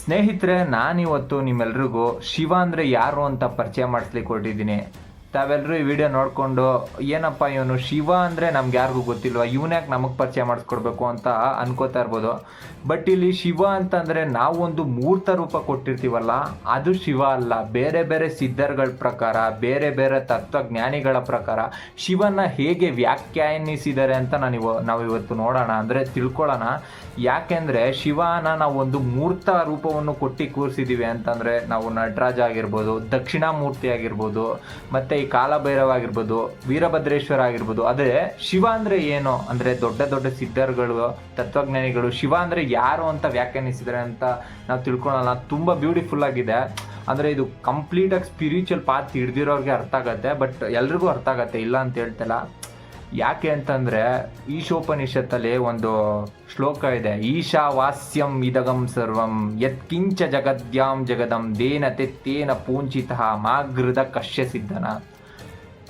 ಸ್ನೇಹಿತರೆ ನಾನಿವತ್ತು ನಿಮ್ಮೆಲ್ರಿಗೂ ಶಿವ ಅಂದರೆ ಯಾರು ಅಂತ ಪರಿಚಯ ಮಾಡಿಸ್ಲಿಕ್ಕೆ ಹೊರಟಿದ್ದೀನಿ. ತಾವೆಲ್ಲರೂ ಈ ವಿಡಿಯೋ ನೋಡಿಕೊಂಡು, ಏನಪ್ಪ ಇವನು ಶಿವ ಅಂದರೆ ನಮ್ಗೆ ಯಾರಿಗೂ ಗೊತ್ತಿಲ್ವ? ಇವನ್ಯಾಕೆ ನಮಗೆ ಪರಿಚಯ ಮಾಡಿಸ್ಕೊಡ್ಬೇಕು ಅಂತ ಅನ್ಕೋತಾ ಇರ್ಬೋದು. ಬಟ್ ಇಲ್ಲಿ ಶಿವ ಅಂತಂದರೆ ನಾವೊಂದು ಮೂರ್ತ ರೂಪ ಕೊಟ್ಟಿರ್ತೀವಲ್ಲ, ಅದು ಶಿವ ಅಲ್ಲ. ಬೇರೆ ಬೇರೆ ಸಿದ್ಧರ್ಗಳ ಪ್ರಕಾರ, ಬೇರೆ ಬೇರೆ ತತ್ವಜ್ಞಾನಿಗಳ ಪ್ರಕಾರ ಶಿವನ ಹೇಗೆ ವ್ಯಾಖ್ಯಾನಿಸಿದ್ದಾರೆ ಅಂತ ನಾನು ಇವ ನಾವು ಇವತ್ತು ನೋಡೋಣ. ಅಂದರೆ ತಿಳ್ಕೊಳ್ಳೋಣ. ಯಾಕೆಂದರೆ ಶಿವನ ನಾವು ಒಂದು ಮೂರ್ತ ರೂಪವನ್ನು ಕೊಟ್ಟು ಕೂರಿಸಿದ್ದೀವಿ ಅಂತಂದರೆ ನಾವು ನಟರಾಜ ಆಗಿರ್ಬೋದು, ದಕ್ಷಿಣಾಮೂರ್ತಿ ಆಗಿರ್ಬೋದು, ಮತ್ತು ಈ ಕಾಲಭೈರವ ಆಗಿರ್ಬೋದು, ವೀರಭದ್ರೇಶ್ವರ ಆಗಿರ್ಬೋದು, ಅದೇ ಶಿವ ಅಂದ್ರೆ ಏನು? ಅಂದ್ರೆ ದೊಡ್ಡ ದೊಡ್ಡ ಸಿದ್ಧರುಗಳು, ತತ್ವಜ್ಞಾನಿಗಳು, ಶಿವ ಅಂದ್ರೆ ಯಾರು ಅಂತ ವ್ಯಾಖ್ಯಾನಿಸಿದ್ದಾರೆ ಅಂತ ನಾವು ತಿಳ್ಕೊಳ್ಳೋಣ ತುಂಬಾ ಬ್ಯೂಟಿಫುಲ್ ಆಗಿದೆ. ಅಂದ್ರೆ ಇದು ಕಂಪ್ಲೀಟ್ ಆಗಿ ಸ್ಪಿರಿಚುವಲ್ ಪಾತ್ ಹಿಡ್ದಿರೋರ್ಗೆ ಅರ್ಥ ಆಗತ್ತೆ ಬಟ್ ಎಲ್ರಿಗೂ ಅರ್ಥ ಆಗತ್ತೆ, ಇಲ್ಲ ಅಂತ ಹೇಳ್ತಲ್ಲ. ಯಾಕೆ ಅಂತಂದ್ರೆ ಈಶೋಪನಿಷತ್ತಲ್ಲಿ ಒಂದು ಶ್ಲೋಕ ಇದೆ, ಈಶಾವಾಸ್ಯಂ ಇದಗಂ ಸರ್ವಂ, ಯತ್ಕಿಂಚ ಜಗದ್ಯಾಂ ಜಗದಂ, ದೇನ ತೆತ್ತೇನ ಪೂಂಚಿತ ಮಾಗೃದ ಕಶ್ಯ ಸಿದ್ಧನ.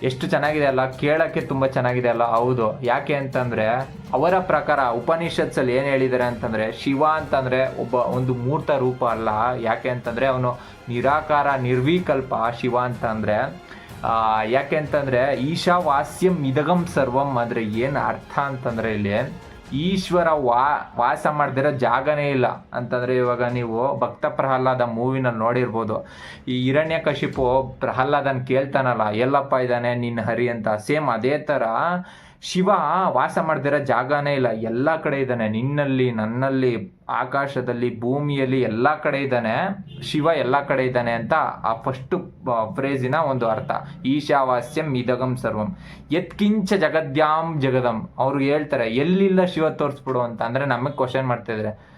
ಎಷ್ಟು ಚೆನ್ನಾಗಿದೆ ಅಲ್ಲ ಕೇಳಕ್ಕೆ ತುಂಬ ಚೆನ್ನಾಗಿದೆ ಅಲ್ಲ ಹೌದು. ಯಾಕೆ ಅಂತಂದ್ರೆ ಅವರ ಪ್ರಕಾರ ಉಪನಿಷತ್ಸಲ್ಲಿ ಏನು ಹೇಳಿದ್ದಾರೆ ಅಂತಂದ್ರೆ ಶಿವ ಅಂತಂದ್ರೆ ಒಬ್ಬ ಒಂದು ಮೂರ್ತ ರೂಪ ಅಲ್ಲ. ಯಾಕೆ ಅಂತಂದ್ರೆ ಅವನು ನಿರಾಕಾರ ನಿರ್ವಿಕಲ್ಪ ಶಿವ ಅಂತಂದ್ರೆ ಆ, ಯಾಕೆ ಅಂತಂದ್ರೆ ಈಶಾವಾಸ್ಯಂ ಇದಗಂ ಸರ್ವಂ ಅಂದ್ರೆ ಏನು ಅರ್ಥ ಅಂತಂದ್ರೆ ಇಲ್ಲಿ ಈಶ್ವರ ವಾ, ವಾಸ ಮಾಡದಿರೋ ಜಾಗನೇ ಇಲ್ಲ. ಅಂತಂದ್ರೆ ಇವಾಗ ನೀವು ಭಕ್ತ ಪ್ರಹ್ಲಾದ ಮೂವಿನಲ್ಲಿ ನೋಡಿರ್ಬೋದು. ಈ ಹಿರಣ್ಯಕಶಿಪು ಪ್ರಹ್ಲಾದನ್ ಕೇಳ್ತಾನಲ್ಲ, ಎಲ್ಲಪ್ಪ ಇದ್ದಾನೆ ನಿನ್ನ ಹರಿ ಅಂತ. ಸೇಮ್ ಅದೇ ಥರ ಶಿವ ವಾಸ ಮಾಡ್ದಿರೋ ಜಾಗನೇ ಇಲ್ಲ. ಎಲ್ಲ ಕಡೆ ಇದ್ದಾನೆ. ನಿನ್ನಲ್ಲಿ, ನನ್ನಲ್ಲಿ, ಆಕಾಶದಲ್ಲಿ, ಭೂಮಿಯಲ್ಲಿ ಎಲ್ಲ ಕಡೆ ಇದ್ದಾನೆ. ಶಿವ ಎಲ್ಲ ಕಡೆ ಇದ್ದಾನೆ ಅಂತ ಆ ಫಸ್ಟ್ ಫ್ರೇಜಿನ ಒಂದು ಅರ್ಥ. ಈಶಾವಾಸ್ಯಂ ಇದಗಂ ಸರ್ವಂ. ಎತ್ಕಿಂಚ ಜಗದ್ಯಾಂ ಜಗದಂ. ಅವರು ಹೇಳ್ತಾರೆ, ಎಲ್ಲಿಲ್ಲ ಶಿವ ತೋರಿಸ್ಬಿಡು ಅಂತ. ಅಂದ್ರೆ ನಮಗೆ ಕ್ವಶನ್ ಮಾಡ್ತಾ ಇದ್ದಾರೆ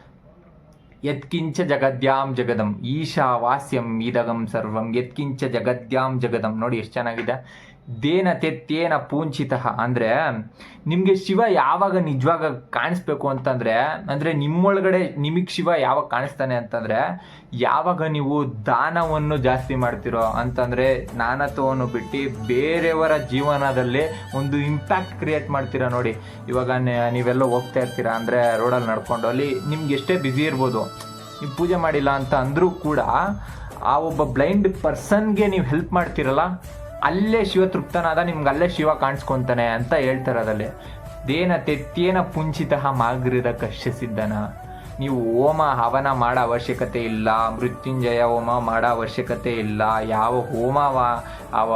ಯತ್ಕಿಂಚ ಜಗದ್ಯಾಂ ಜಗದಂ. ಈಶಾವಾಸ್ಯಂ ಇದಗಂ ಸರ್ವಂ. ಯತ್ಕಿಂಚ ಜಗದ್ಯಾಂ ಜಗದಂ. ನೋಡಿ ಎಷ್ಟು ಚೆನ್ನಾಗಿದೆ. ದೇನ ತೆತ್ತೇನ ಪೂಂಚಿತ. ಅಂದ್ರೆ ನಿಮಗೆ ಶಿವ ಯಾವಾಗ ನಿಜವಾಗ ಕಾಣಿಸ್ಬೇಕು ಅಂತಂದ್ರೆ, ಅಂದ್ರೆ ನಿಮ್ಮೊಳಗಡೆ ನಿಮಗೆ ಶಿವ ಯಾವಾಗ ಕಾಣಿಸ್ತಾನೆ ಅಂತಂದ್ರೆ, ಯಾವಾಗ ನೀವು ದಾನವನ್ನು ಜಾಸ್ತಿ ಮಾಡ್ತಿರೋ ಅಂತಂದ್ರೆ ನಾನತ್ವವನ್ನು ಬಿಟ್ಟು ಬೇರೆಯವರ ಜೀವನದಲ್ಲಿ ಒಂದು ಇಂಪ್ಯಾಕ್ಟ್ ಕ್ರಿಯೇಟ್ ಮಾಡ್ತೀರಾ ನೋಡಿ. ಇವಾಗ ನೀವೆಲ್ಲ ಹೋಗ್ತಾ ಇರ್ತೀರಾ ಅಂದ್ರೆ ರೋಡಲ್ಲಿ ನಡ್ಕೊಂಡು ಅಲ್ಲಿ ನಿಮ್ಗೆ ಎಷ್ಟೇ ಬ್ಯುಸಿ ಇರ್ಬೋದು, ನೀವು ಪೂಜೆ ಮಾಡಿಲ್ಲ ಅಂತ ಅಂದರೂ ಕೂಡ ಆ ಒಬ್ಬ ಬ್ಲೈಂಡ್ ಪರ್ಸನ್ಗೆ ನೀವು ಹೆಲ್ಪ್ ಮಾಡ್ತೀರಲ್ಲ? ಅಲ್ಲೇ ಶಿವ ತೃಪ್ತನಾದ ನಿಮ್ಗೆ ಅಲ್ಲೇ ಶಿವ ಕಾಣಿಸ್ಕೊಂತಾನೆ ಅಂತ ಹೇಳ್ತಾರೆ ಅದರಲ್ಲಿ. ದೇನ ತೆತ್ತೇನ ಪುಂಚಿತ ಮಾಗ್ರದ ಕಶ್ಯಸಿದ್ದನ ನೀವು ಹೋಮ, ಹವನ ಮಾಡೋ ಅವಶ್ಯಕತೆ ಇಲ್ಲ, ಮೃತ್ಯುಂಜಯ ಹೋಮ ಮಾಡೋ ಅವಶ್ಯಕತೆ ಇಲ್ಲ, ಯಾವ ಹೋಮ ಅವ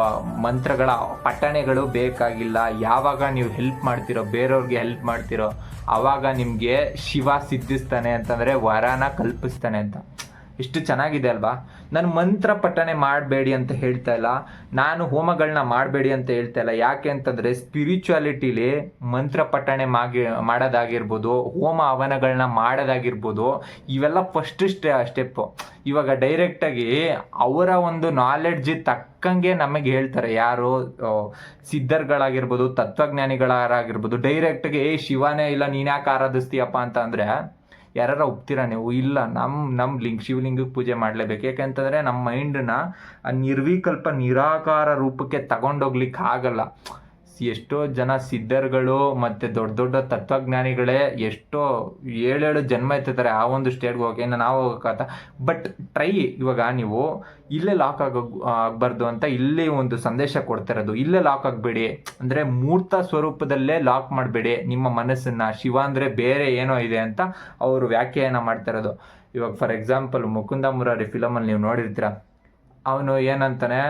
ಮಂತ್ರಗಳ ಪಠಣೆಗಳು ಬೇಕಾಗಿಲ್ಲ, ಯಾವಾಗ ನೀವು ಹೆಲ್ಪ್ ಮಾಡ್ತಿರೋ, ಬೇರೆಯವ್ರಿಗೆ ಹೆಲ್ಪ್ ಮಾಡ್ತಿರೋ ಆವಾಗ ನಿಮಗೆ ಶಿವ ಸಿದ್ಧಿಸ್ತಾನೆ ಅಂತಂದರೆ ವರನ ಕಲ್ಪಿಸ್ತಾನೆ ಅಂತ. ಎಷ್ಟು ಚೆನ್ನಾಗಿದೆ ಅಲ್ವಾ? ನಾನು ಮಂತ್ರ ಪಠನೆ ಮಾಡಬೇಡಿ ಅಂತ ಹೇಳ್ತಾ ಇಲ್ಲ. ನಾನು ಹೋಮಗಳನ್ನ ಮಾಡಬೇಡಿ ಅಂತ ಹೇಳ್ತಾ ಇಲ್ಲ. ಯಾಕೆ ಅಂತಂದ್ರೆ ಸ್ಪಿರಿಚುಯಾಲಿಟಿಲಿ ಮಂತ್ರ ಪಠಣೆ ಮಾಗಿ, ಮಾಡೋದಾಗಿರ್ಬೋದು, ಹೋಮ ಹವನಗಳನ್ನ ಮಾಡೋದಾಗಿರ್ಬೋದು, ಇವೆಲ್ಲ ಫಸ್ಟ್ ಸ್ಟೆಪ್ಪು ಇವಾಗ ಡೈರೆಕ್ಟಾಗಿ ಅವರ ಒಂದು ನಾಲೆಡ್ಜ್ ತಕ್ಕಂಗೆ ನಮಗೆ ಹೇಳ್ತಾರೆ. ಯಾರು ಸಿದ್ಧರ್ಗಳಾಗಿರ್ಬೋದು ತತ್ವಜ್ಞಾನಿಗಳಾಗಿರ್ಬೋದು ಡೈರೆಕ್ಟ್ಗೆ ಏ, ಶಿವನೇ, ಇಲ್ಲ ನೀನ್ಯಾಕೆ ಆರಾಧಿಸ್ತೀಯಪ್ಪ ಅಂತ ಅಂದ್ರೆ ಯಾರು ಒಪ್ತೀರಾ ನೀವು? ಇಲ್ಲ ನಮ್ಮ ನಮ್ಮ ಲಿಂಗ, ಶಿವಲಿಂಗಕ್ಕೆ ಪೂಜೆ ಮಾಡಲೇಬೇಕು. ಯಾಕೆಂತಂದರೆ ನಮ್ಮ ಮೈಂಡನ್ನ ನಿರ್ವಿಕಲ್ಪ ನಿರಾಕಾರ ರೂಪಕ್ಕೆ ತಗೊಂಡೋಗ್ಲಿಕ್ಕೆ ಆಗಲ್ಲ ಎಷ್ಟೋ ಜನ ಸಿದ್ಧರುಗಳು ಮತ್ತು ದೊಡ್ಡ ದೊಡ್ಡ ತತ್ವಜ್ಞಾನಿಗಳೇ ಎಷ್ಟೋ ಏಳೇಳು ಜನ್ಮ ಎತ್ತಿದ್ದಾರೆ ಆ ಒಂದು ಸ್ಟೇಟ್ಗೆ ಹೋಗಿ ಇನ್ನು ನಾವು ಹೋಗೋಕ್ಕಾಗತ್ತ ಬಟ್ ಟ್ರೈ ಇವಾಗ ನೀವು, ಇಲ್ಲೇ ಲಾಕ್ ಆಗ, ಆಗಬಾರ್ದು ಅಂತ ಇಲ್ಲಿ ಒಂದು ಸಂದೇಶ ಕೊಡ್ತಿರೋದು. ಇಲ್ಲೇ ಲಾಕ್ ಆಗಬೇಡಿ. ಅಂದರೆ ಮೂರ್ತ ಸ್ವರೂಪದಲ್ಲೇ ಲಾಕ್ ಮಾಡಬೇಡಿ. ನಿಮ್ಮ ಮನಸ್ಸನ್ನು, ಶಿವ ಅಂದರೆ ಬೇರೆ ಏನೋ ಇದೆ ಅಂತ ಅವರು ವ್ಯಾಖ್ಯಾನ ಮಾಡ್ತಿರೋದು. ಇವಾಗ ಫಾರ್ ಎಕ್ಸಾಂಪಲ್ ಮುಕುಂದ ಮುರಾರಿ ಫಿಲಮಲ್ಲಿ ನೀವು ನೋಡಿರ್ತೀರ. ಅವನು ಏನಂತಾನೆ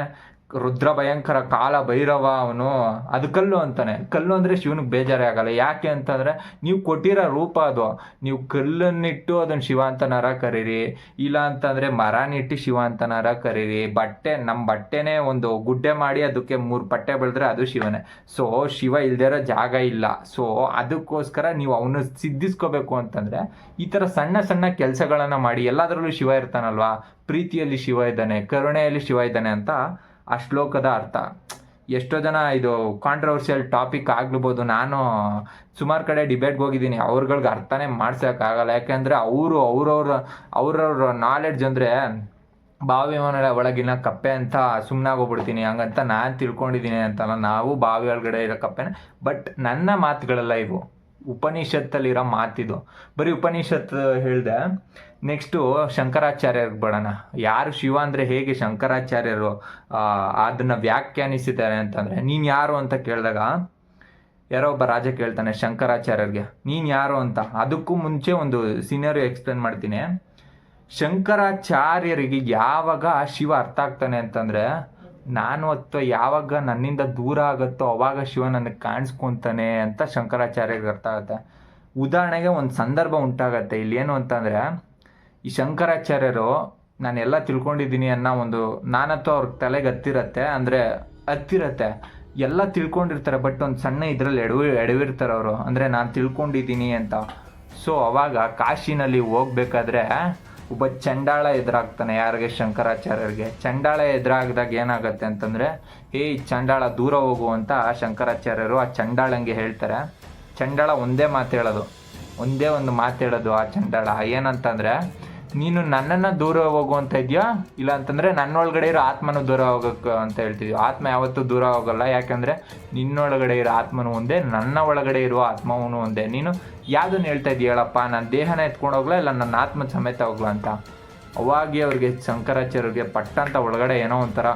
ರುದ್ರ ಭಯಂಕರ ಕಾಲ ಭೈರವ ಅವನು ಅದು ಕಲ್ಲು ಅಂತಾನೆ. ಕಲ್ಲು ಅಂದರೆ ಶಿವನಿಗೆ ಬೇಜಾರೇ ಆಗಲ್ಲ. ಯಾಕೆ ಅಂತಂದರೆ ನೀವು ಕೊಟ್ಟಿರೋ ರೂಪ ಅದು. ನೀವು ಕಲ್ಲನ್ನಿಟ್ಟು ಅದನ್ನು ಶಿವ ಅಂತನಾರ ಕರೀರಿ. ಇಲ್ಲ ಅಂತಂದರೆ ಮರನಿಟ್ಟು ಶಿವ ಅಂತನಾರ ಕರೀರಿ. ಬಟ್ಟೆ ನಮ್ಮ ಬಟ್ಟೆನೇ ಒಂದು ಗುಡ್ಡೆ ಮಾಡಿ ಅದಕ್ಕೆ ಮೂರು ಬಟ್ಟೆ ಬೆಳೆದ್ರೆ ಅದು ಶಿವನೇ. ಸೊ ಶಿವ ಇಲ್ದಿರೋ ಜಾಗ ಇಲ್ಲ. ಸೊ ಅದಕ್ಕೋಸ್ಕರ ನೀವು ಅವನು ಸಿದ್ಧಿಸ್ಕೋಬೇಕು ಅಂತಂದರೆ ಈ ಥರ ಸಣ್ಣ ಸಣ್ಣ ಕೆಲಸಗಳನ್ನು ಮಾಡಿ. ಎಲ್ಲದರಲ್ಲೂ ಶಿವ ಇರ್ತಾನಲ್ವಾ? ಪ್ರೀತಿಯಲ್ಲಿ ಶಿವ ಇದ್ದಾನೆ, ಕರುಣೆಯಲ್ಲಿ ಶಿವ ಇದ್ದಾನೆ ಅಂತ ಆ ಶ್ಲೋಕದ ಅರ್ಥ. ಎಷ್ಟೋ ಜನ ಇದು ಕಾಂಟ್ರವರ್ಷಿಯಲ್ ಟಾಪಿಕ್ ಆಗ್ಲಬೋದು. ನಾನು ಸುಮಾರು ಕಡೆ ಡಿಬೇಟ್ಗೆ ಹೋಗಿದ್ದೀನಿ. ಅವ್ರುಗಳ್ಗೆ ಅರ್ಥನೇ ಮಾಡ್ಸೋಕ್ಕಾಗಲ್ಲ ಯಾಕೆಂದರೆ ಅವರು ಅವ್ರವ್ರ ಅವ್ರವ್ರ ನಾಲೆಡ್ಜ್ ಅಂದರೆ ಬಾವಿ ಮನೆ ಒಳಗಿನ ಕಪ್ಪೆ ಅಂತ ಸುಮ್ಮನಾಗೋಗ್ಬಿಡ್ತೀನಿ ಹಂಗಂತ ನಾನು ತಿಳ್ಕೊಂಡಿದ್ದೀನಿ ಅಂತಲ್ಲ. ನಾವು ಬಾವಿ ಒಳಗಡೆ ಇರೋ ಕಪ್ಪೆನ. ಬಟ್ ನನ್ನ ಮಾತುಗಳೆಲ್ಲ ಇವು. ಉಪನಿಷತ್ತಲ್ಲಿರೋ ಮಾತಿದು. ಬರೀ ಉಪನಿಷತ್ ಹೇಳಿದೆ, ನೆಕ್ಸ್ಟು ಶಂಕರಾಚಾರ್ಯರಿಗೆ ಬರೋಣ. ಯಾರು ಶಿವ ಅಂದರೆ ಹೇಗೆ ಶಂಕರಾಚಾರ್ಯರು ಅದನ್ನು ವ್ಯಾಖ್ಯಾನಿಸಿದ್ದಾರೆ ಅಂತಂದರೆ, ನೀನು ಯಾರು ಅಂತ ಕೇಳಿದಾಗ, ಯಾರೋ ಒಬ್ಬ ರಾಜ ಕೇಳ್ತಾನೆ ಶಂಕರಾಚಾರ್ಯರಿಗೆ, ನೀನು ಯಾರು ಅಂತ? ಅದಕ್ಕೂ ಮುಂಚೆ ಒಂದು ಸೀನಿಯರ್ ಎಕ್ಸ್ಪ್ಲೇನ್ ಮಾಡ್ತೀನಿ. ಶಂಕರಾಚಾರ್ಯರಿಗೆ ಯಾವಾಗ ಶಿವ ಅರ್ಥ ಆಗ್ತಾನೆ ಅಂತಂದರೆ ನಾನು ಅಥವಾ ಯಾವಾಗ ನನ್ನಿಂದ ದೂರ ಆಗುತ್ತೋ ಅವಾಗ ಶಿವ ನನಗೆ ಕಾಣಿಸ್ಕೊಂತಾನೆ ಅಂತ ಶಂಕರಾಚಾರ್ಯರಿಗೆ ಅರ್ಥ ಆಗುತ್ತೆ. ಉದಾಹರಣೆಗೆ ಒಂದು ಸಂದರ್ಭ ಉಂಟಾಗತ್ತೆ. ಇಲ್ಲಿ ಏನು ಅಂತಂದರೆ, ಈ ಶಂಕರಾಚಾರ್ಯರು, ನಾನೆಲ್ಲ ತಿಳ್ಕೊಂಡಿದ್ದೀನಿ ಅನ್ನೋ ಒಂದು ನಾನತ್ತು ಅವ್ರ ತಲೆಗೆ ಹತ್ತಿರತ್ತೆ. ಅಂದರೆ ಹತ್ತಿರತ್ತೆ. ಎಲ್ಲ ತಿಳ್ಕೊಂಡಿರ್ತಾರೆ, ಬಟ್ ಒಂದು ಸಣ್ಣ ಇದರಲ್ಲಿ ಎಡವಿ, ಎಡವಿರ್ತಾರೆ ಅವರು. ಅಂದರೆ ನಾನು ತಿಳ್ಕೊಂಡಿದ್ದೀನಿ ಅಂತ. ಸೊ ಅವಾಗ ಕಾಶಿನಲ್ಲಿ ಹೋಗ್ಬೇಕಾದ್ರೆ ಒಬ್ಬ ಚಂಡಾಳ ಎದುರಾಗ್ತಾನೆ, ಯಾರಿಗೆ? ಶಂಕರಾಚಾರ್ಯರಿಗೆ. ಚಂಡಾಳ ಎದುರಾಗ್ದಾಗ ಏನಾಗುತ್ತೆ ಅಂತಂದರೆ, ಏಯ್, ಚಂಡಾಳ, ದೂರ ಹೋಗು ಅಂತ ಶಂಕರಾಚಾರ್ಯರು ಆ ಚಂಡಾಳಂಗೆ ಹೇಳ್ತಾರೆ. ಚಂಡಾಳ ಒಂದೇ ಮಾತು ಹೇಳೋದು. ಒಂದೇ ಒಂದು ಮಾತು ಹೇಳೋದು ಆ ಚಂಡಾಳ. ಏನಂತಂದರೆ ನೀನು ನನ್ನನ್ನು ದೂರ ಹೋಗು ಅಂತ ಇದೆಯಾ? ಇಲ್ಲ ಅಂತಂದರೆ ನನ್ನೊಳಗಡೆ ಇರೋ ಆತ್ಮನು ದೂರ ಹೋಗಕ್ಕೆ ಅಂತ ಹೇಳ್ತೀವಿ ಆತ್ಮ ಯಾವತ್ತೂ ದೂರ ಹೋಗಲ್ಲ. ಯಾಕಂದರೆ ನಿನ್ನೊಳಗಡೆ ಇರೋ ಆತ್ಮನು ಒಂದೇ, ನನ್ನ ಒಳಗಡೆ ಇರುವ ಆತ್ಮವನು ಒಂದೇ. ನೀನು ಯಾವುದನ್ನು ಹೇಳ್ತಾ ಇದೀಯ? ಹೇಳಪ್ಪ ನನ್ನ ದೇಹನ ಎತ್ಕೊಂಡು ಹೋಗ್ಲಾ ಇಲ್ಲ ನನ್ನ ಆತ್ಮ ಸಮೇತ ಹೋಗ್ಲಾ ಅಂತ? ಅವಾಗೆ ಅವ್ರಿಗೆ ಶಂಕರಾಚಾರ್ಯರಿಗೆ ಪಟ್ಟ ಅಂತ ಒಳಗಡೆ ಏನೋ ಒಂಥರ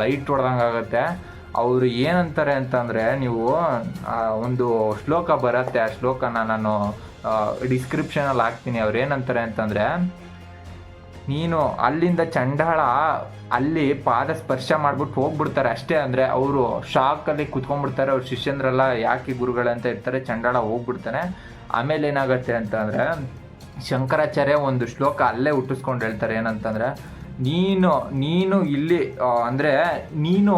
ಲೈಟ್ ಹೊಡೆದಂಗೆ ಆಗುತ್ತೆ. ಅವರು ಏನಂತಾರೆ ಅಂತಂದರೆ ನೀವು ಒಂದು ಶ್ಲೋಕ ಬರುತ್ತೆ. ಆ ಶ್ಲೋಕನ ನಾನು ಡಿಸ್ಕ್ರಿಪ್ಷನಲ್ಲಿ ಹಾಕ್ತೀನಿ. ಅವ್ರು ಏನಂತಾರೆ ಅಂತಂದರೆ ನೀನು ಅಲ್ಲಿಂದ ಚಂಡಾಳ ಅಲ್ಲಿ ಪಾದ ಸ್ಪರ್ಶ ಮಾಡ್ಬಿಟ್ಟು ಹೋಗ್ಬಿಡ್ತಾರೆ ಅಷ್ಟೇ ಅಂದರೆ ಅವರು ಶಾಕಲ್ಲಿ ಕುತ್ಕೊಂಡ್ಬಿಡ್ತಾರೆ, ಅವ್ರ ಶಿಷ್ಯಂದ್ರೆಲ್ಲ ಯಾಕೆ ಗುರುಗಳಂತ ಇರ್ತಾರೆ ಚಂಡಾಳ ಹೋಗ್ಬಿಡ್ತಾನೆ. ಆಮೇಲೆ ಏನಾಗುತ್ತೆ ಅಂತಂದರೆ ಶಂಕರಾಚಾರ್ಯ ಒಂದು ಶ್ಲೋಕ ಅಲ್ಲೇ ಹುಟ್ಟಿಸ್ಕೊಂಡು ಹೇಳ್ತಾರೆ ಏನಂತಂದರೆ ನೀನು ನೀನು ಇಲ್ಲಿ ಅಂದರೆ ನೀನು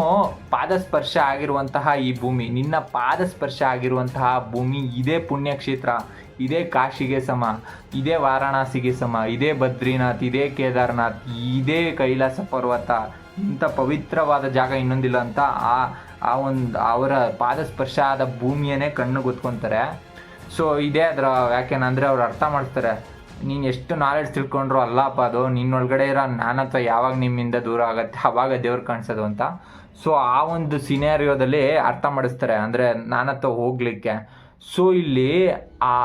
ಪಾದಸ್ಪರ್ಶ ಆಗಿರುವಂತಹ ಈ ಭೂಮಿ, ನಿನ್ನ ಪಾದಸ್ಪರ್ಶ ಆಗಿರುವಂತಹ ಭೂಮಿ ಇದೇ ಪುಣ್ಯಕ್ಷೇತ್ರ, ಇದೇ ಕಾಶಿಗೆ ಸಮ, ಇದೇ ವಾರಾಣಸಿಗೆ ಸಮ, ಇದೇ ಬದ್ರಿನಾಥ್, ಇದೇ ಕೇದಾರನಾಥ್, ಇದೇ ಕೈಲಾಸ ಪರ್ವತ, ಇಂಥ ಪವಿತ್ರವಾದ ಜಾಗ ಇನ್ನೊಂದಿಲ್ಲ ಅಂತ ಆ ಆ ಒಂದು, ಅವರ ಪಾದಸ್ಪರ್ಶ ಆದ ಭೂಮಿಯನ್ನೇ ಕಣ್ಣು ಗೊತ್ಕೊಂತಾರೆ. ಸೊ ಇದೇ ಅದರ ವ್ಯಾಖ್ಯಾನ, ಅಂದರೆ ಅವ್ರು ಅರ್ಥ ಮಾಡ್ತಾರೆ. ನೀನು ಎಷ್ಟು ನಾಲೆಡ್ಜ್ ತಿಳ್ಕೊಂಡ್ರು ಅಲ್ಲಪ್ಪ ಅದು? ನಿನ್ನೊಳಗಡೆ ಇರೋ ಜ್ಞಾನತ್ವ ಯಾವಾಗ ನಿಮ್ಮಿಂದ ದೂರ ಆಗುತ್ತೆ? ಆವಾಗ ದೇವ್ರು ಕಾಣಿಸೋದು ಅಂತ. ಸೊ ಆ ಒಂದು ಸಿನಾರಿಯೋದಲ್ಲಿ ಅರ್ಥ ಮಾಡಿಸ್ತಾರೆ. ಅಂದರೆ ಜ್ಞಾನತ್ವ ಹೋಗ್ಲಿಕ್ಕೆ. ಸೊ ಇಲ್ಲಿ ಆ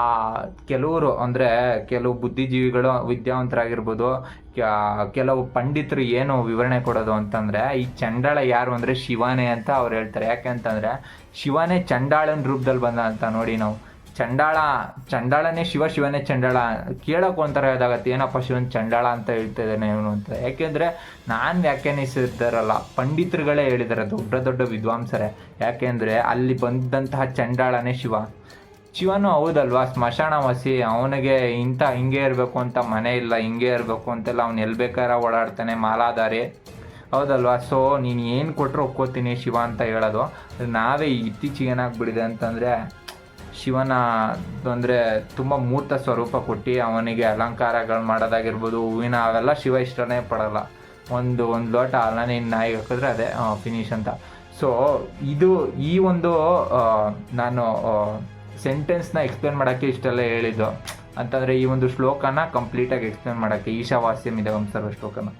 ಕೆಲವರು, ಅಂದರೆ ಕೆಲವು ಬುದ್ಧಿಜೀವಿಗಳು ವಿದ್ಯಾವಂತರಾಗಿರ್ಬೋದು ಕೆಲವು ಪಂಡಿತರು ಏನು ವಿವರಣೆ ಕೊಡೋದು ಅಂತಂದರೆ, ಈ ಚಂಡಾಳ ಯಾರು ಅಂದರೆ ಶಿವನೇ ಅಂತ ಅವ್ರು ಹೇಳ್ತಾರೆ. ಯಾಕೆ ಅಂತಂದರೆ, ಶಿವನೇ ಚಂಡಾಳನ ರೂಪದಲ್ಲಿ ಬಂದ ಅಂತ ನೋಡಿ ನಾವು. ಚಂಡಾಳ, ಚಂಡಾಳನೇ ಶಿವ, ಶಿವನೇ ಚಂಡಾಳ. ಕೇಳೋಕೆ ಒಂಥರ ಇದಾಗತ್ತೆ, ಏನಪ್ಪ ಶಿವನ್ ಚಂಡಾಳ ಅಂತ ಹೇಳ್ತಾ ಇದ್ದಾನೆ ಇವನು ಅಂತ. ಯಾಕೆಂದರೆ ನಾನು ವ್ಯಾಖ್ಯಾನಿಸಿದ್ದಾರಲ್ಲ ಪಂಡಿತರುಗಳೇ ಹೇಳಿದ್ದಾರೆ ದೊಡ್ಡ ದೊಡ್ಡ ವಿದ್ವಾಂಸರೇ. ಯಾಕೆಂದರೆ ಅಲ್ಲಿ ಬಂದಂತಹ ಚಂಡಾಳನೇ ಶಿವ. ಶಿವನು ಹೌದಲ್ವಾ ಸ್ಮಶಾನವಾಸಿ ಅವನಿಗೆ ಇಂಥ ಹಿಂಗೆ ಇರಬೇಕು ಅಂತ ಮನೆ ಇಲ್ಲ, ಹಿಂಗೆ ಇರಬೇಕು ಅಂತೆಲ್ಲ ಅವ್ನು ಎಲ್ಲಿ ಬೇಕಾದ್ರೆ ಓಡಾಡ್ತಾನೆ, ಮಾಲಾಧಾರಿ. ಹೌದಲ್ವಾ, ಸೊ ನೀನು ಏನು ಕೊಟ್ಟರು ಒಪ್ಕೋತೀನಿ ಶಿವ ಅಂತ ಹೇಳೋದು. ನಾವೇ ಇತ್ತೀಚೆಗೆ ಏನಾಗ್ಬಿಡಿದೆ ಅಂತಂದರೆ ಶಿವನ ಅಂದರೆ ತುಂಬ ಮೂರ್ತ ಸ್ವರೂಪ ಕೊಟ್ಟು ಅವನಿಗೆ ಅಲಂಕಾರಗಳು ಮಾಡೋದಾಗಿರ್ಬೋದು, ಹೂವಿನ ಅವೆಲ್ಲ ಶಿವ ಇಷ್ಟನೇ ಪಡೋಲ್ಲ. ಒಂದು ಒಂದು ಲೋಟ ಅಲ್ಲನೇ ನಾಯಿಗೆ ಹಾಕಿದ್ರೆ ಅದೇ ಫಿನಿಶ್ ಅಂತ. ಸೊ ಇದು ಈ ಒಂದು ನಾನು ಸೆಂಟೆನ್ಸ್ನ ಎಕ್ಸ್ಪ್ಲೇನ್ ಮಾಡೋಕ್ಕೆ ಇಷ್ಟೆಲ್ಲ ಹೇಳಿದ್ದು. ಅಂತಂದರೆ ಈ ಒಂದು ಶ್ಲೋಕನ ಕಂಪ್ಲೀಟಾಗಿ ಎಕ್ಸ್ಪ್ಲೇನ್ ಮಾಡೋಕ್ಕೆ, ಈಶಾವಾಸ್ಯಂ ಇದೆ ಸರ್ವ ಶ್ಲೋಕನ.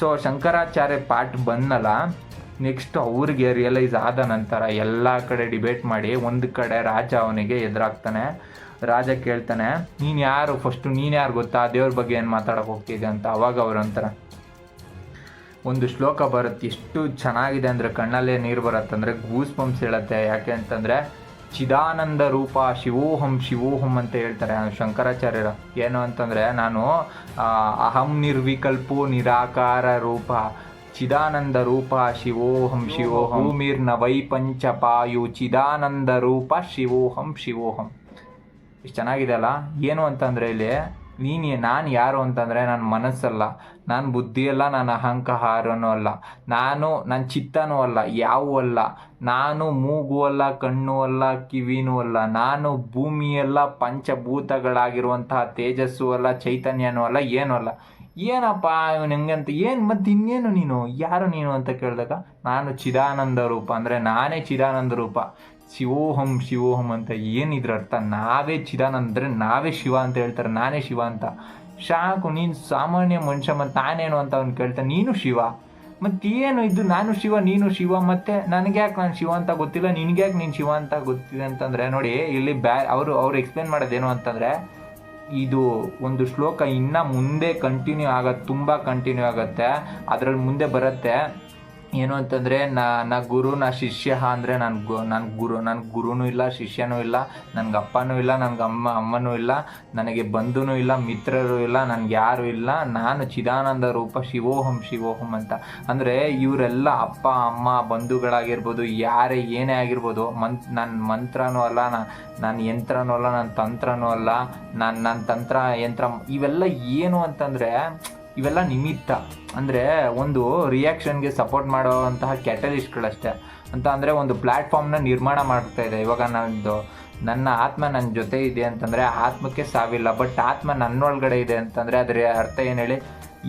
ಸೊ ಶಂಕರಾಚಾರ್ಯ ಪಾಠ ಬಂದಲ್ಲ ನೆಕ್ಸ್ಟ್ ಅವ್ರಿಗೆ ರಿಯಲೈಸ್ ಆದ ನಂತರ ಎಲ್ಲ ಕಡೆ ಡಿಬೇಟ್ ಮಾಡಿ ಒಂದು ಕಡೆ ರಾಜ ಅವನಿಗೆ ಎದುರಾಗ್ತಾನೆ. ರಾಜ ಕೇಳ್ತಾನೆ, ನೀನು ಯಾರು? ಫಸ್ಟು ನೀನು ಯಾರು ಗೊತ್ತಾ? ದೇವ್ರ ಬಗ್ಗೆ ಏನು ಮಾತಾಡೋಕೆ ಹೋಗ್ತಿದ್ದೆ ಅಂತ. ಅವಾಗ ಅವ್ರು ಅಂತಾರೆ, ಒಂದು ಶ್ಲೋಕ ಬರುತ್ತೆ ಎಷ್ಟು ಚೆನ್ನಾಗಿದೆ ಅಂದರೆ ಕಣ್ಣಲ್ಲೇ ನೀರು ಬರುತ್ತೆ ಅಂದರೆ ಗೂಸ್ ಪಂಪ್ಸ್ ಹೇಳುತ್ತೆ. ಯಾಕೆ ಅಂತಂದರೆ ಚಿದಾನಂದ ರೂಪ ಶಿವೋಹಂ ಶಿವೋಹಂ ಅಂತ ಹೇಳ್ತಾರೆ ಶಂಕರಾಚಾರ್ಯರು. ಏನು ಅಂತಂದರೆ ನಾನು ಅಹಂ ನಿರ್ವಿಕಲ್ಪೋ ನಿರಾಕಾರ ರೂಪ. ಚಿದಾನಂದ ರೂಪ ಶಿವೋಹಂ ಶಿವೋಹಂ. ಭೂಮಿರ್ನ ವೈ ಪಂಚಪಾಯು ಚಿದಾನಂದ ರೂಪ ಶಿವೋಹಂ ಶಿವೋಹಂ. ಇಷ್ಟು ಚೆನ್ನಾಗಿದೆ ಅಲ್ಲ? ಏನು ಅಂತಂದರೆ ಇಲ್ಲಿ, ನೀನು ನಾನು ಯಾರು ಅಂತಂದರೆ ನನ್ನ ಮನಸ್ಸಲ್ಲ. ನಾನು ಬುದ್ಧಿಯಲ್ಲ ನನ್ನ ಅಹಂಕಾರನೂ ಅಲ್ಲ. ನಾನು ನನ್ನ ಚಿತ್ತನೂ ಅಲ್ಲ ಯಾವೂ ಅಲ್ಲ. ನಾನು ಮೂಗು ಅಲ್ಲ, ಕಣ್ಣು ಅಲ್ಲ, ಕಿವಿನೂ ಅಲ್ಲ. ನಾನು ಭೂಮಿಯಲ್ಲ ಪಂಚಭೂತಗಳಾಗಿರುವಂತಹ ತೇಜಸ್ಸು ಅಲ್ಲ, ಚೈತನ್ಯನೂ ಅಲ್ಲ, ಏನೂ ಅಲ್ಲ. ಏನಪ್ಪ ಇವನು ಅಂತ ಏನು ಮತ್ತೆ ಇನ್ನೇನು ನೀನು? ಯಾರು ನೀನು ಅಂತ ಕೇಳಿದಾಗ, ನಾನು ಚಿದಾನಂದ ರೂಪ. ಅಂದರೆ ನಾನೇ ಚಿದಾನಂದ ರೂಪ. ಶಿವೋಹಂ ಶಿವೋಹಂ ಅಂತ ಏನಿದ್ರ ಅರ್ಥ? ನಾವೇ ಚಿದಾನಂದ ಅಂದರೆ ನಾವೇ ಶಿವ ಅಂತ ಹೇಳ್ತಾರೆ. ನಾನೇ ಶಿವ ಅಂತ. ಶಾಕು ನೀನು ಸಾಮಾನ್ಯ ಮನುಷ್ಯ ಮತ್ತು ನಾನೇನು ಅಂತ ಅವ್ನು ಕೇಳ್ತಾನೆ ನೀನು ಶಿವ. ಮತ್ತೇನು ಇದು? ನಾನು ಶಿವ, ನೀನು ಶಿವ. ಮತ್ತೆ ನನಗೆ ಯಾಕೆ ನಾನು ಶಿವ ಅಂತ ಗೊತ್ತಿಲ್ಲ ನಿನಗೆ ಯಾಕೆ ನೀನು ಶಿವ ಅಂತ ಗೊತ್ತಿದೆ ಅಂತಂದರೆ, ನೋಡಿ, ಇಲ್ಲಿ ಬ್ಯಾ ಅವರು ಅವ್ರು ಎಕ್ಸ್ಪ್ಲೇನ್ ಮಾಡೋದೇನು ಅಂತಂದರೆ ಇದು ಒಂದು ಶ್ಲೋಕ ಇನ್ನೂ ಮುಂದೆ ಕಂಟಿನ್ಯೂ ಆಗತ್ತೆ ತುಂಬ ಕಂಟಿನ್ಯೂ ಆಗತ್ತೆ. ಅದ್ರಲ್ಲಿ ಮುಂದೆ ಬರುತ್ತೆ. ಏನು ಅಂತಂದರೆ, ನಾ ಗುರು, ನಾ ಶಿಷ್ಯ ಅಂದರೆ ನನ್ನ ಗು ನನ್ನ ಗುರು ನನ್ನ ಗುರುನೂ ಇಲ್ಲ, ಶಿಷ್ಯನೂ ಇಲ್ಲ ನನಗೆ ಅಪ್ಪನೂ ಇಲ್ಲ ನನಗೆ ಅಮ್ಮ ಅಮ್ಮನೂ ಇಲ್ಲ, ನನಗೆ ಬಂಧುನೂ ಇಲ್ಲ, ಮಿತ್ರರು ಇಲ್ಲ, ನನಗೆ ಯಾರು ಇಲ್ಲ, ನಾನು ಚಿದಾನಂದ ರೂಪ ಶಿವೋಹಂ ಶಿವೋಹಂ ಅಂತ. ಅಂದರೆ ಇವರೆಲ್ಲ ಅಪ್ಪ, ಅಮ್ಮ, ಬಂಧುಗಳಾಗಿರ್ಬೋದು, ಯಾರೇ ಏನೇ ಆಗಿರ್ಬೋದು ಮಂತ್ ನನ್ನ ಮಂತ್ರನೂ ಅಲ್ಲ ನಾನು ಯಂತ್ರನೂ ಅಲ್ಲ ನನ್ನ ತಂತ್ರನೂ ಅಲ್ಲ, ನಾನು ನನ್ನ ತಂತ್ರ, ಯಂತ್ರ, ಇವೆಲ್ಲ ಏನು ಅಂತಂದರೆ ಇವೆಲ್ಲ ನಿಮಿತ್ತ. ಅಂದರೆ ಒಂದು ರಿಯಾಕ್ಷನ್ಗೆ ಸಪೋರ್ಟ್ ಮಾಡುವಂತಹ ಕ್ಯಾಟಲಿಸ್ಟ್ಗಳಷ್ಟೇ ಅಂತ ಅಂದರೆ ಒಂದು ಪ್ಲ್ಯಾಟ್ಫಾರ್ಮ್ನ ನಿರ್ಮಾಣ ಮಾಡ್ತಾ ಇದೆ. ಇವಾಗ ನಂದು, ನನ್ನ ಆತ್ಮ ನನ್ನ ಜೊತೆ ಇದೆ ಅಂತಂದರೆ ಆತ್ಮಕ್ಕೆ ಸಾವಿಲ್ಲ. ಬಟ್ ಆತ್ಮ ನನ್ನೊಳಗಡೆ ಇದೆ ಅಂತಂದರೆ ಅದರ ಅರ್ಥ ಏನು ಹೇಳಿ?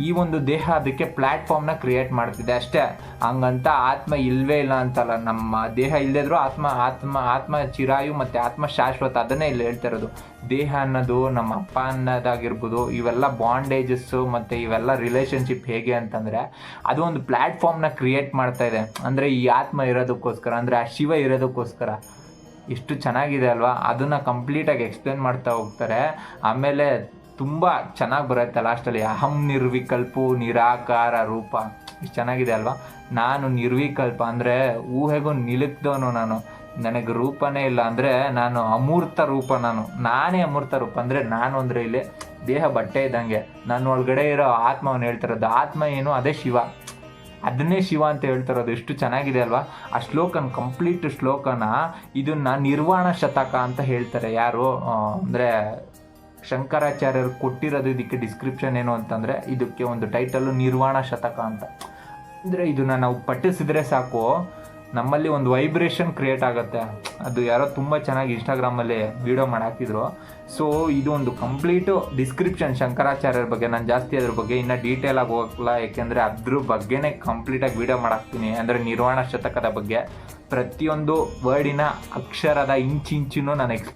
ಈ ಒಂದು ದೇಹ ಅದಕ್ಕೆ ಪ್ಲ್ಯಾಟ್ಫಾರ್ಮ್ನ ಕ್ರಿಯೇಟ್ ಮಾಡ್ತಿದೆ ಅಷ್ಟೇ. ಹಂಗಂತ ಆತ್ಮ ಇಲ್ವೇ ಇಲ್ಲ ಅಂತಲ್ಲ, ನಮ್ಮ ದೇಹ ಇಲ್ಲದಿದ್ರೂ ಆತ್ಮ ಆತ್ಮ ಆತ್ಮ ಚಿರಾಯು ಮತ್ತು ಆತ್ಮ ಶಾಶ್ವತ ಅದನ್ನೇ ಇಲ್ಲಿ ಹೇಳ್ತಾ ಇರೋದು. ದೇಹ ಅನ್ನೋದು ನಮ್ಮ ಅಪ್ಪ ಅನ್ನೋದಾಗಿರ್ಬೋದು, ಇವೆಲ್ಲ ಬಾಂಡೇಜಸ್ಸು ಮತ್ತು ಇವೆಲ್ಲ ರಿಲೇಷನ್ಶಿಪ್ ಹೇಗೆ ಅಂತಂದರೆ, ಅದು ಒಂದು ಪ್ಲ್ಯಾಟ್ಫಾರ್ಮ್ನ ಕ್ರಿಯೇಟ್ ಮಾಡ್ತಾ ಇದೆ. ಅಂದರೆ ಈ ಆತ್ಮ ಇರೋದಕ್ಕೋಸ್ಕರ, ಅಂದರೆ ಆ ಶಿವ ಇರೋದಕ್ಕೋಸ್ಕರ. ಎಷ್ಟು ಚೆನ್ನಾಗಿದೆ ಅಲ್ವಾ? ಅದನ್ನು ಕಂಪ್ಲೀಟಾಗಿ ಎಕ್ಸ್ಪ್ಲೇನ್ ಮಾಡ್ತಾ ಹೋಗ್ತಾರೆ. ಆಮೇಲೆ ತುಂಬ ಚೆನ್ನಾಗಿ ಬರುತ್ತೆ ಲಾಸ್ಟಲ್ಲಿ ಅಹಂ ನಿರ್ವಿಕಲ್ಪು, ನಿರಾಕಾರ ರೂಪ. ಇಷ್ಟು ಚೆನ್ನಾಗಿದೆ ಅಲ್ವಾ? ನಾನು ನಿರ್ವಿಕಲ್ಪ ಅಂದರೆ ಊಹೆಗೂ ನಿಲುಕ್ದವನು ನಾನು. ನನಗೆ ರೂಪನೇ ಇಲ್ಲ ಅಂದರೆ ನಾನು ಅಮೂರ್ತ ರೂಪ ನಾನು. ನಾನೇ ಅಮೂರ್ತ ರೂಪ ಅಂದರೆ ನಾನು ಅಂದರೆ ಇಲ್ಲಿ ದೇಹ ಬಟ್ಟೆ ಇದ್ದಂಗೆ. ನನ್ನ ಒಳಗಡೆ ಇರೋ ಆತ್ಮವನ್ನು ಹೇಳ್ತಿರೋದು. ಆತ್ಮ ಏನು? ಅದೇ ಶಿವ. ಅದನ್ನೇ ಶಿವ ಅಂತ ಹೇಳ್ತಿರೋದು. ಎಷ್ಟು ಚೆನ್ನಾಗಿದೆ ಅಲ್ವಾ? ಆ ಶ್ಲೋಕನ ಕಂಪ್ಲೀಟ್ ಶ್ಲೋಕನ ಇದನ್ನ ನಿರ್ವಾಣ ಶತಕ ಅಂತ ಹೇಳ್ತಾರೆ. ಯಾರು? ಅಂದರೆ ಶಂಕರಾಚಾರ್ಯರು ಕೊಟ್ಟಿರೋದು ಇದಕ್ಕೆ ಡಿಸ್ಕ್ರಿಪ್ಷನ್ ಏನು ಅಂತಂದರೆ ಇದಕ್ಕೆ ಒಂದು ಟೈಟಲ್ಲು ನಿರ್ವಾಣ ಶತಕ ಅಂತ. ಅಂದರೆ ಇದನ್ನು ನಾವು ಪಠಿಸಿದ್ರೆ ಸಾಕು, ನಮ್ಮಲ್ಲಿ ಒಂದು ವೈಬ್ರೇಷನ್ ಕ್ರಿಯೇಟ್ ಆಗುತ್ತೆ. ಅದು ಯಾರೋ ತುಂಬ ಚೆನ್ನಾಗಿ ಇನ್ಸ್ಟಾಗ್ರಾಮಲ್ಲಿ ವಿಡಿಯೋ ಮಾಡಿ ಹಾಕಿದ್ರು ಸೊ ಇದು ಒಂದು ಕಂಪ್ಲೀಟು ಡಿಸ್ಕ್ರಿಪ್ಷನ್ ಶಂಕರಾಚಾರ್ಯರ ಬಗ್ಗೆ, ನಾನು ಜಾಸ್ತಿ ಅದ್ರ ಬಗ್ಗೆ ಇನ್ನೂ ಡೀಟೇಲ್ ಆಗಿ ಹೋಗಲ್ಲ ಯಾಕೆಂದರೆ ಅದ್ರ ಬಗ್ಗೆನೇ ಕಂಪ್ಲೀಟಾಗಿ ವಿಡಿಯೋ ಮಾಡಾಕ್ತೀನಿ. ಅಂದರೆ ನಿರ್ವಾಣ ಶತಕದ ಬಗ್ಗೆ ಪ್ರತಿಯೊಂದು ವರ್ಡಿನ ಅಕ್ಷರದ ಇಂಚಿಂಚಿನೂ ನಾನು ಎಕ್ಸ್